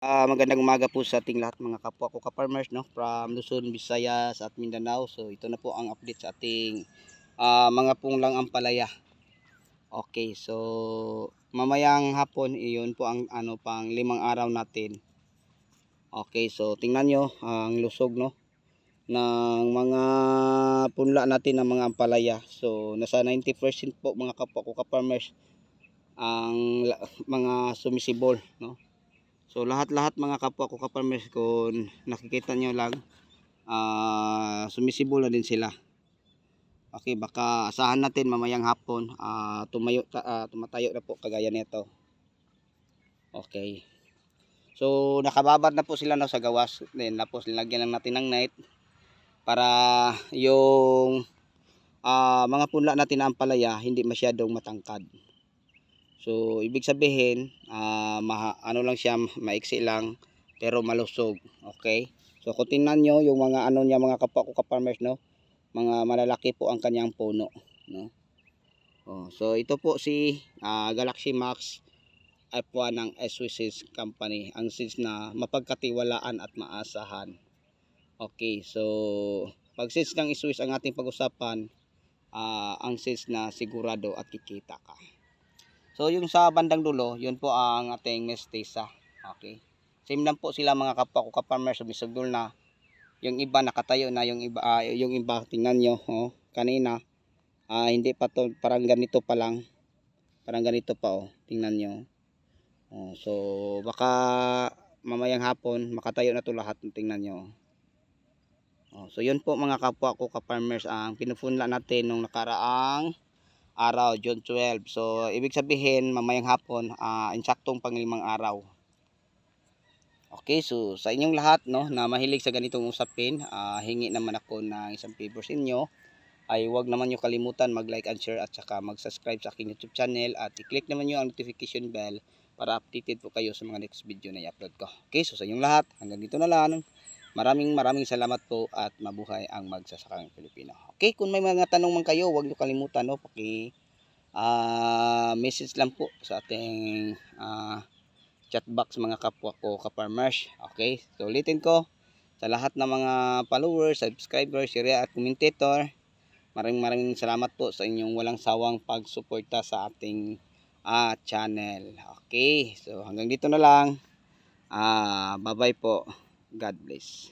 Ah, magandang umaga po sa ating lahat mga kapwa ko ka-farmers no from Luzon, Visayas at Mindanao. So ito na po ang update sa ating ah, mga punglang ampalaya. Okay, so mamayang hapon iyon po ang ano pang limang araw natin. Okay, so tingnan nyo ang lusog no ng mga punla natin ng mga ampalaya. So nasa 90% po mga kapwa ko ka-farmers ang mga sumisibol no. So lahat-lahat mga kapwa ko kaparmers kung nakikita nyo lang ah sumisibol na din sila. Okay, baka asahan natin mamayang hapon ah tumayo ah, tumatayo na po kagaya nito. Okay. So nakababad na po sila no sa gawas. Then tapos nilagyan lang natin ng net para yung ah mga punla natin na ampalaya hindi masyadong matangkad. So, ibig sabihin, maha, ano lang siya, maiksi lang, pero malusog. Okay? So, kung tingnan nyo, yung mga ano niya, mga kapwa ko ka-farmers, no? Mga malalaki po ang kanyang puno, no? Oh, so, ito po si ah, Galaxy Max F1 ng SWSS Company. Ang seeds na mapagkatiwalaan at maasahan. Okay, so, pag seeds ng Swiss ang ating pag-usapan, ah, ang seeds na sigurado at kikita ka. So yung sa bandang dulo, yun po ang ating mestiza. Okay. Same lang po sila mga kapwa ko ka-farmer sumisugdol na. Yung iba nakatayo na, yung iba ah, yung iba tingnan nyo, oh, kanina ah, hindi pa to parang ganito pa lang. Parang ganito pa oh, tingnan nyo. Oh, so baka mamayang hapon makatayo na to lahat, tingnan nyo. Oh, so yun po mga kapwa ko ka-farmers ang pinupunla natin nung nakaraang araw, June 12. So, ibig sabihin, mamayang hapon, ah insaktong panglimang araw. Okay, so sa inyong lahat, no, na mahilig sa ganitong usapin, ah, hingi naman ako ng isang favor sa inyo, ay huwag naman nyo kalimutan mag-like and share at saka mag-subscribe sa aking YouTube channel at i-click naman nyo ang notification bell para updated po kayo sa mga next video na i-upload ko. Okay, so sa inyong lahat, hanggang dito na lang. Maraming maraming salamat po at mabuhay ang magsasakang Pilipino. Okay, kung may mga tanong man kayo, huwag niyo kalimutan no, paki ah message lang po sa ating ah chat box mga kapwa ko ka-farmers. Okay, so ulitin ko sa lahat ng mga followers, subscribers, share at commentator. Maraming maraming salamat po sa inyong walang sawang pagsuporta sa ating ah channel. Okay, so hanggang dito na lang. Ah, bye-bye po. God bless.